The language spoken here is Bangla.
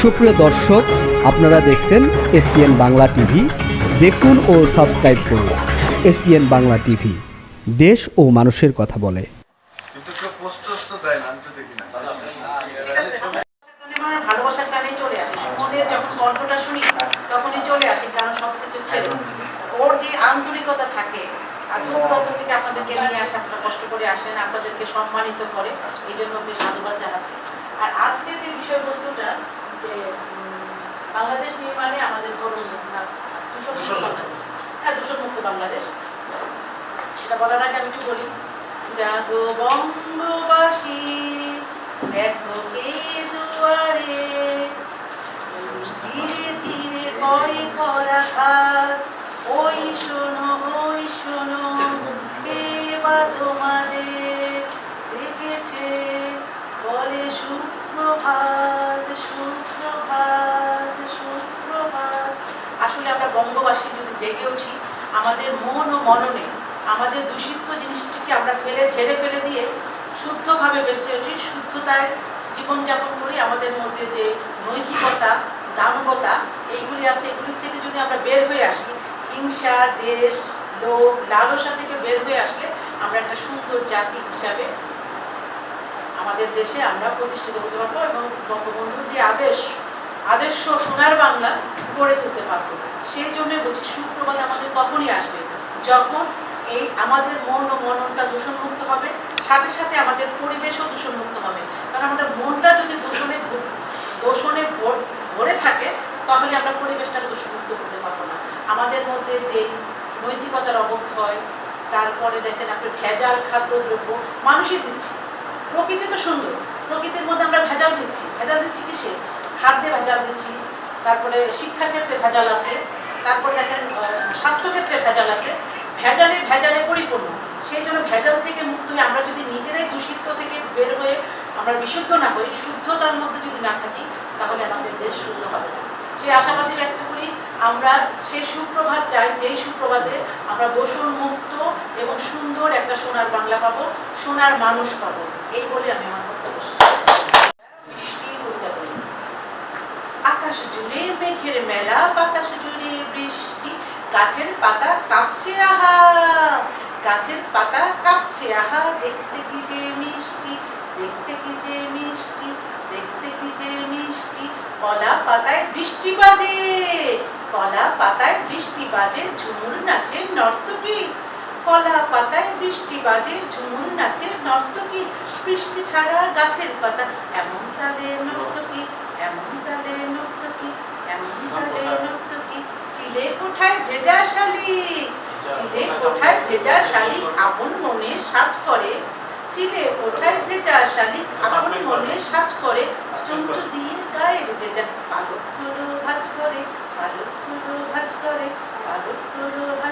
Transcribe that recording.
সুপ্রিয় দর্শক আপনারা দেখছেন এসপিএন বাংলা টিভি। দেখুন ও সাবস্ক্রাইব করুন এসপিএন বাংলা টিভি। দেশ ও মানুষের কথা বলে। আর আপনাদেরকে সম্মানিত করে এই জন্য সাধুবাদ জানাচ্ছি। আর যে উম, বাংলাদেশ নির্মাণে আমাদের ধরুন দূষণ বাংলাদেশ। হ্যাঁ দূষণমুক্ত বাংলাদেশ। সেটা বলার আগে আমি একটু বলি জাগো বঙ্গবাসী দেখো কে দুয়ারে ধীরে ধীরে করে করা ওই শোনো বঙ্গবাসী যদি জেগে উঠি, আমাদের মন ও মননে আমাদের দূষিত জিনিসটিকে আমরা ফেলে, ঝেড়ে ফেলে দিয়ে শুদ্ধভাবে বেঁচে উঠি, শুদ্ধতায় জীবনযাপন করি, আমাদের মধ্যে যে নৈতিকতা, দানবতা, এইগুলি আছে এগুলির থেকে যদি আমরা বের হয়ে আসি, হিংসা, দেশ, লোভ, লালসা থেকে বের হয়ে আসলে আমরা একটা সুন্দর জাতি হিসাবে আমাদের দেশে আমরা প্রতিষ্ঠিত হতে পারব এবং বঙ্গবন্ধুর যে আদেশ আদর্শ সোনার বাংলা গড়ে তুলতে পারব। সেই জন্য বলছি সুপ্রভাত আমাদের তখনই আসবে যখন এই আমাদের মন ও মননটা দূষণমুক্ত হবে, সাথে সাথে আমাদের পরিবেশও দূষণমুক্ত হবে। কারণ আমাদের মনটা যদি দূষণে দূষণে ভর- ভরে থাকে, তাহলে আমরা পরিবেশটাকে দূষণমুক্ত করতে পারব না। আমাদের মধ্যে যে নৈতিকতার অবক্ষয়, তারপরে দেখেন আপনি ভেজাল খাদ্যদ্রব্য, মানুষই দিচ্ছি। প্রকৃতি তো সুন্দর। প্রকৃতির মধ্যে আমরা ভেজাল দিচ্ছি। ভেজাল দিচ্ছি কিসে? খাদ্যে ভেজাল দিচ্ছি, তারপরে শিক্ষার ক্ষেত্রে ভেজাল আছে, তারপর দেখেন স্বাস্থ্যক্ষেত্রে ভেজাল আছে, ভেজালে ভেজালে পরিপূর্ণ। সেই জন্য ভেজাল থেকে মুক্ত হয়ে আমরা যদি নিজেরাই দূষিত থেকে বের হয়ে আমরা বিশুদ্ধ না হই, শুদ্ধতার মধ্যে যদি না থাকি, তাহলে আমাদের দেশ শুদ্ধ হবে না। সেই আশাবাদী ব্যক্ত করি, আমরা সেই সুপ্রভাত চাই, যেই সুপ্রভাতে আমরা দূষণ মুক্ত এবং সুন্দর একটা সোনার বাংলা পাবো, সোনার মানুষ পাবো। এই বলে আমি আমার কথা বক্তব্য আকাশ জুড়ে মেঘের মেলা, বাতাস জুড়ে বৃষ্টি, গাছের পাতা কাঁপছে, আহা! গাছের পাতা কাঁপছে, আহা! দেখতে কি যে মিষ্টি, দেখতে কি যে মিষ্টি, দেখতে কি যে মিষ্টি, কলা পাতায় বৃষ্টি বাজে, কলা পাতায় বৃষ্টি বাজে, ঝুমুর নাচে নর্তকী, কলা পাতায় বৃষ্টি বাজে, ঝুমুর নাচে নর্তকী, বৃষ্টি ছাড়া গাছের পাতা এমন তালে নর্তকী এমন তালে নর্তকী এমন তালে নর্তকী চিলে কোঠায় ভেজা শালিক চিলে কোঠায় ভেজা শালিক আপন মনে সাজ করে চিলে কোঠায় ভেজা শালিক আপন মনে সাজ করে চঞ্চু দিয়ে গায়ের ভেজা পালকগুলো ভাজ করে পালকগুলো ভাজ করে পালকগুলো ভাজ